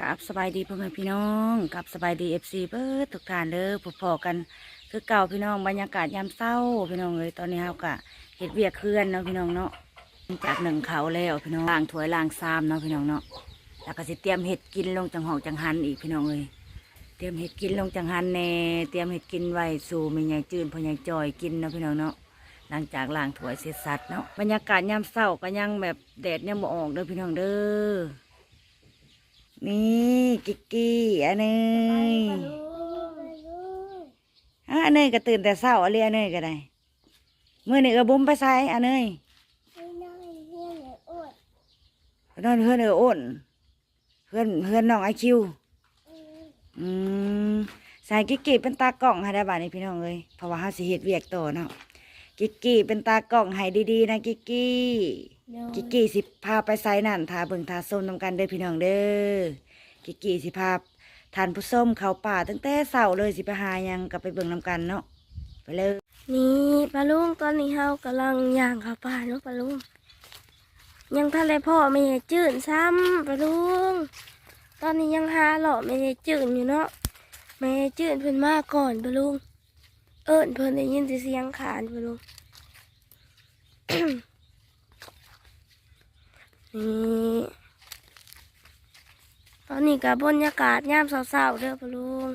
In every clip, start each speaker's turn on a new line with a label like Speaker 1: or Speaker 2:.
Speaker 1: กับสบายดีพ่อแม่พี่น้องกับสบายดีเอฟซีเบิร์ดทุกท่านเด้อพบพอกัน คือเก่าพี่น้องบรรยากาศยามเศร้าพี่น้องเลยตอนนี้เฮากะเห็ดเวียกเคลื่อนเนาะพี่น้องเนาะจากหนึ่งเขาแล้วพี่น้องล้างถวยล้างซามเนาะพี่น้องเนาะแล้วก็สิเตรียมเห็ดกินลงจังหอกจังหันอีกพี่น้องเลยเตรียมเห็ดกินลงจังหันแน่เตรียมเห็ดกินไว้สู่ม่ใหญ่จืนพ่อใหญ่จอยกินเนาะพี่น้องเนาะหลังจากล้างถวยเสร็จสัตว์เนาะบรรยากาศยามเศร้าก็ยังแบบแดดยังบ่ออกเด้อพี่น้องเด้อ นี่กิกกี้อันเนยอันเนยก็ตื่นแต่เช้าอะไรอันเนยก็ได้เมื่อนี่ก็บุ้มไปใส่อันเนยนอนเพื่อนเอออ้นเพื่อนเพื่อนน้องไอคิวอืมใส่กิกกี้เป็นตากล้องให้ได้บ้านนี้พี่น้องเลยเพราะว่าเฮาสิเฮ็ดเวียกโตเนาะกิกกี้เป็นตากล้องให้ดีๆนะกิกกี้ กิกกี้สิพาไปไซนั่นทาเบิ่งทาส้มนำกันเด้อพี่น้องเด้อกิกกี้สิพาทานผู้ส้มเขาป่าตั้งแต่เสาเลยสิไปหายังกับไปเบิ่งนำกันเนาะไปเลย
Speaker 2: นี่ปลาลุงตอนนี้เฮากำลังย่างเขาปลาเนาะปลาลุงยังทะเลพ่อไม่ใช่จืดซ้ำปลาลุงตอนนี้ยังหาหล่อไม่ใช่จืดอยู่เนาะไม่ใช่จืดเพิ่นมาก่อนปลาลุงเอิญเพิ่นได้ยินเสียงขานปลาลุง นี่ตอนนี้กับบรรยากาศยามเศร้าๆเด้อปลาลุง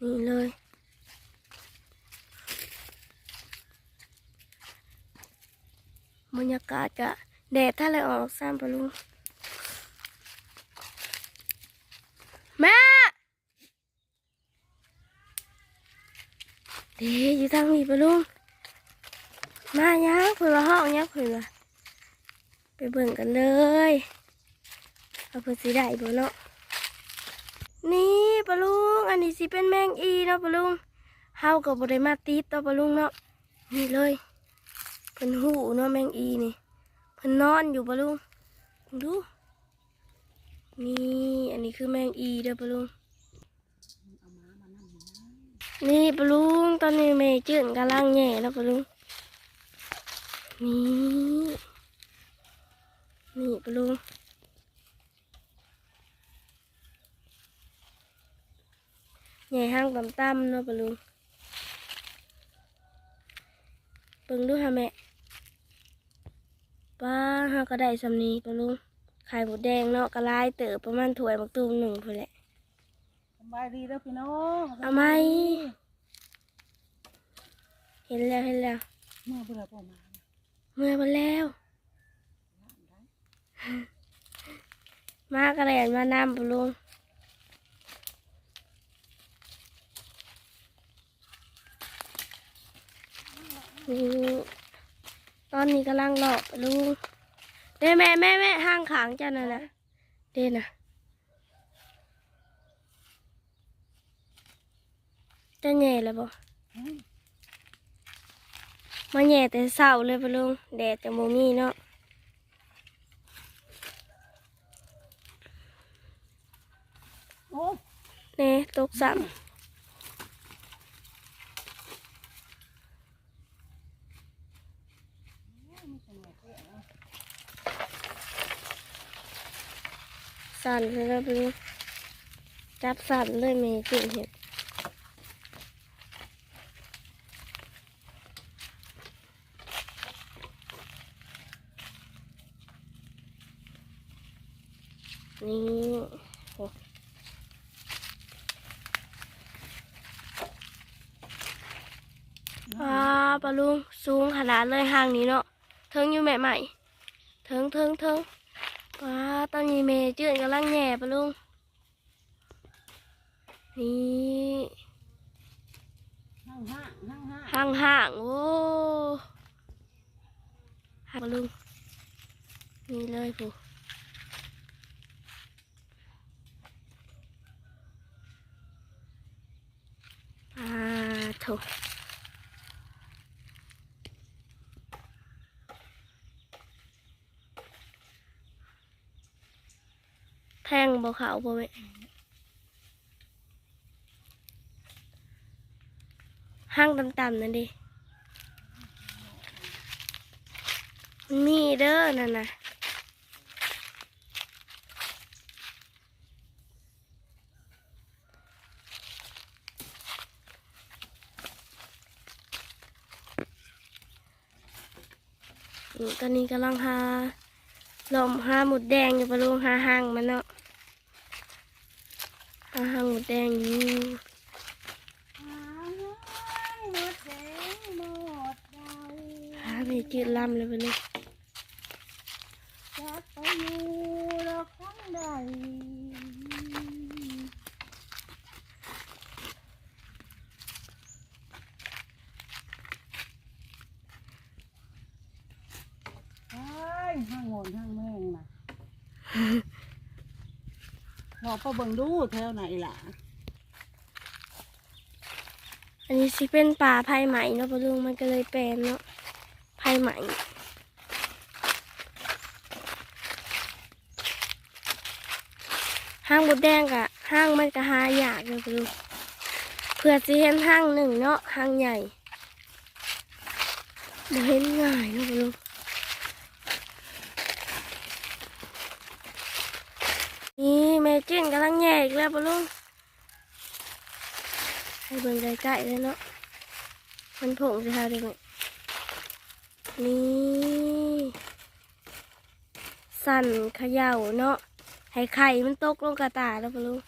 Speaker 2: นี่เลยบรรยากาศจะแดดถ้าเลยออกซ้ำปะลุงแม่เดี๋ยวอยู่ทางนี้ปะลุงมายังเผื่อห้องยังเผื่อ เบิ่งกันเลยเอาเพื่อสีได้บ่เนาะนี่ปะลุง อันนี้สิเป็นแมงอีเนาะปะลุงเฮากับบริมาติดต่อปะลุงเนาะนี่เลยเพิ่นหูเนาะแมงอีนี่เพิ่นนอนอยู่ปะลุงดูนี่อันนี้คือแมงอีเด้อปะลุงนี่ปะลุงตอนนี้แม่จืดกำลังแย่แล้วปะลุงนี่ นี่ปะลุงแย่ห้างต่ำๆเนาะปะลุงเบิ่งดูฮะแม่ป้าฮาก็ได้สำนีปะลุงไข่หมูแดงเนาะกระลายเติบประมาณถ้วยมักตูมหนึ่งพอแหละ
Speaker 1: สบายดีเด้อพี่น้อง
Speaker 2: เอาไหมเห็นแล้วเห็นแล้ว
Speaker 1: เมื่อเบื่อบ่มา
Speaker 2: เมื่อวันแล้ว มากระแดนมานำปะลุงนี่ตอนนี้กำลังหลอกปะลุงเด้แม่แม่แม่ห้างขางจ้าน่ะนะเด้น่ะจะแย่เลยบ่มาแย่แต่เศร้าเลยปะลุงแดดจะโมมีเนาะ
Speaker 1: โอ้
Speaker 2: เน่ตกซ้ำสั่นเลยนะปะลุงจับสั่นเลยไม่กินเห็ดนี่โอ้ ว้าปลาลุงสูงขนาดเลยห่างนี้เนาะเทิงอยู่แม่ใหม่เทิงเทิงเทิงว้าตอนนี้เมย์จืดกำลังแง่ปลาลุงนี่
Speaker 1: ห้างห้างห้างห้าง
Speaker 2: ห่างห่างโอ้ห่างปลาลุงนี่เลยผู้อ่าโถแบ่ขาวบ่แม่ห้างต่ำๆนั่นดิมีเด้อนั่นนะตอนนี้กำลังหาลมหาหมุดแดงอยู่ปะลุงหาห้างมันเนาะ ไม่จืดลำเลยปะลุง
Speaker 1: จักไปอยู่ดอกครั้งใด
Speaker 3: ใช่ห้างโงนห้างแม่งนะบอกพอเบิ่งดูแถวไหนล่ะ
Speaker 2: อันนี้สิเป็นป่าไผ่ไหมเนาะปะลุงมันก็เลยแปลนเนาะ ไผ่ไหม ห้างบดแดงกะห้างมันก็หายากเลยปะลุงเพื่อสิเห็นห้างหนึ่งเนาะห้างใหญ่บ่เห็นง่ายเนาะปะลุงนี่แม่จิ้นกำลังแย่อีกแล้วปะลุงให้เบิ่งใกล้ๆเลยเนาะมันผงสิคะเด็กนี่ นี่สั่นเขย่าเนาะให้ไข่มันตกลงกระตาแล้วปะลูก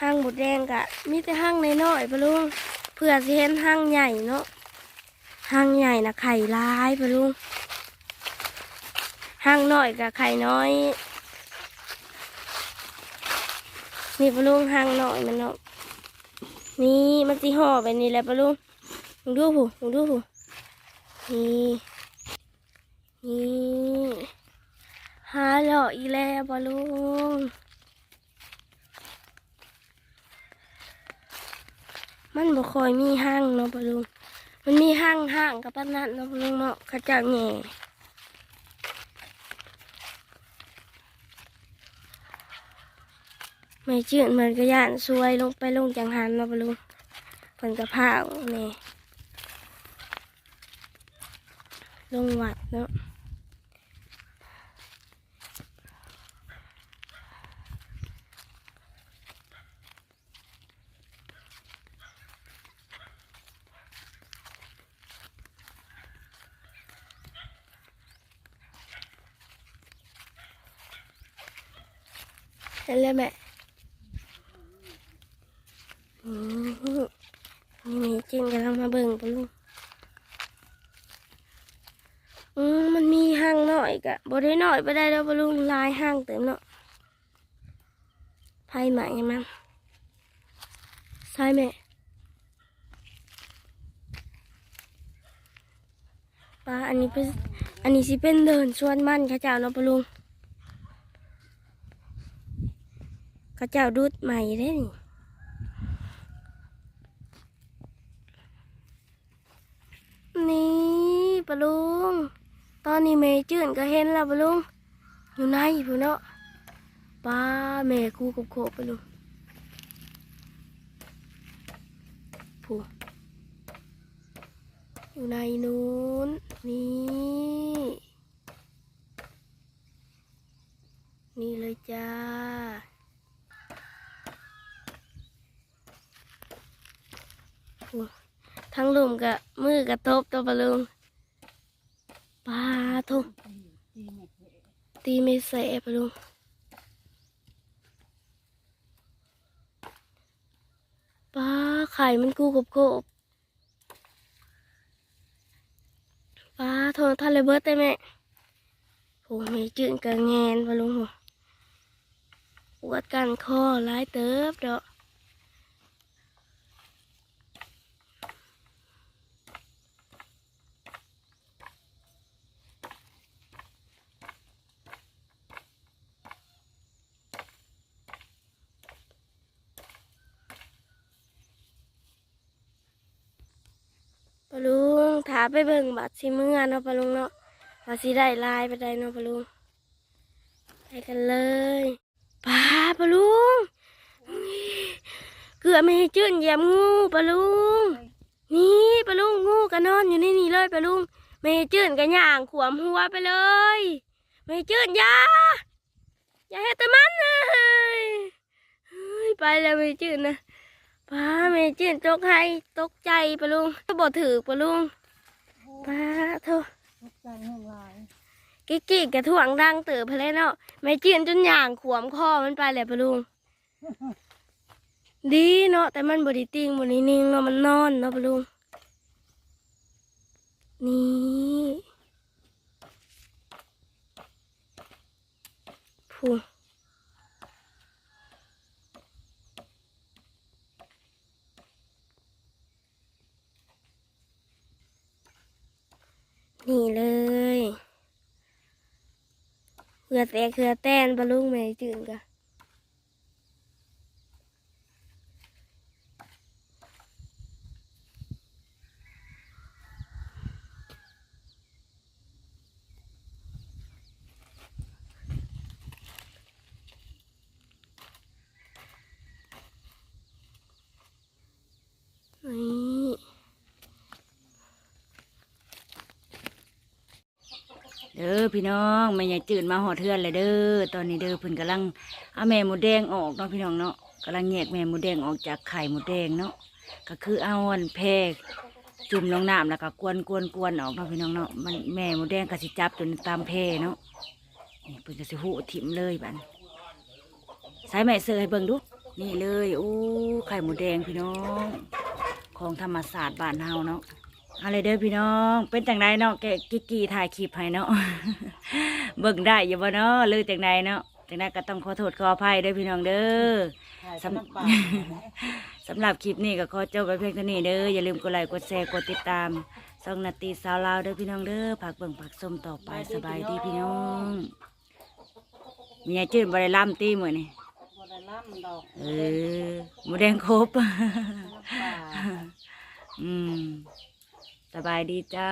Speaker 2: ห้างบดแดงกะมีแต่ห้างน้อยๆปะลุงเพื่อสิเห็นห้างใหญ่เนาะห้างใหญ่นะไข่ร้ายปะลุงห้างน้อยกับไข่น้อย นี่ปลาลุงห่างน่อยมันเนาะ นี่มันสิห่อไปนี่แหละปลาลุงมึงดูผู้มึงดูผู้นี่นี่หาหล่ออีแล้วปลาลุงมันบ่คอยมีห้างเนาะปลาลุงมันมีห้างห้างกับปานนัดเนาะปลาลุงเนาะขาจ้าแห ไม่จืดมันก็ย่านซวยลงไปลงจังหันเนาะปลุงเพิ่นกระเพรานี่ลงวัดเนาะเห็นเลยแม่ อืมนี่มีจริงกำลังมาเบิ่งปะลุงอืมมันมีห้างหน่อยกะบ่ได้หน่อยไปได้แล้วปะลุงลายห้างเต็มเนาะไพ่ใหม่มันใช่ไหมป้าอันนี้เป็นอันนี้สิเป็นเดินชวนมันข้าเจ้าเนาะปะลุงข้าเจ้าดูดใหม่ได้นี่นี่ปลุง ตอนนี้เมย์จื่นก็เห็นแล้วปะลุงอยู่ในผู้เนาะป้าแม่คู่กับโคปลุงผู้อยู่ในนู้นนี่นี่เลยจ้าผู้ทั้งลุมกับมือกับทบตัวปลุง ปลาทุกตีไม่เสะปะลุงปลาไข่มันกูกบกบปลาโทนทะเลเบิร์ดได้ไหมโหไม่จืดกับแงนปะลุงโหปวดกันคอร้ายเติบดอก ปะลุง ถาไปเบิ่งบัตรสิเมื่อเนาะปะลุงเนาะว่าสิได้ลายไปได้เนาะปะลุงไปกันเลยป้าปะลุงเกือบไม่ให้จื่นเหยียบงูปะลุงนี่ปะลุงงูก็นอนอยู่ในนี่เลยปะลุงไม่ให้จื่นก็ย่างขวมหัวไปเลย ไม่ให้จื่นยาอย่าให้ตะมันเลยไปแล้วไม่จื่นนะป้าแม่จืนตกให้ตกใจปะลุงก็บ่ถือปะลุง ป้าโทษ
Speaker 3: ตกใจแห้งหลาย
Speaker 2: กิ๊กกิ๊กกระถ่วงดังเติบไปเลยเนาะแม่จืนจนย่างขวมคอมันไปเลยปะลุง ดีเนาะแต่มันบไดีติงบไดีนิ่งเนาะมันนอนเนาะปะลุง นี่พู นี่เลยเขือแต่เขือแตนปะลุงแม่จืดกะ นี่
Speaker 1: เด้อพี่น้องแม่ยายจืดมาหอดเทือนเลยเด้อตอนนี้เด้อเพิ่นกำลังเอาแม่หมูแดงออกเนาะพี่น้องเนาะกำลังแยกแม่หมูแดงออกจากไข่หมูแดงเนาะก็คือเอาอันแพรจุ่มลงน้ำแล้วก็กวนกวนกวนออกเนาะพี่น้องเนาะมันแม่หมูแดงก็สิจับจนตามแพเนาะนี่เพิ่นก็สิหูถิ่มเลยบันสายแม่เสือให้เบิ่งดูนี่เลยโอ้ไข่หมูแดงพี่น้อง ของธรรมศาสตร์บ้านเฮาเนาะ อะไรเด้อพี่น้อง เป็นจังไดเนาะแกกิกกี้ถ่ายคลิปให้เนาะเบิ่งได้อยู่บ่เนาะหรือจังไดเนาะจังไดก็ต้องขอโทษขออภัยเด้อพี่น้องเด้อ
Speaker 3: ถ่าย
Speaker 1: สำ
Speaker 3: สำน้ำปลา
Speaker 1: สำหรับคลิปนี้ก็ขอจบไปเพียงเท่านี้เด้ออย่าลืมกดไลค์กดแชร์กดติดตามส่องนาตีสาวลาวเด้อพี่น้องเด้อผักเบิ่งผักส้มต่อไปสบายดีพี่น้องมีไงจืดบ่ได้ล่ำตีมื้อนี่
Speaker 3: บ่ได้ล่ำดอก
Speaker 1: เออหมูแดงครบ
Speaker 3: น้ำปลา
Speaker 1: อืม สบายดีจ้า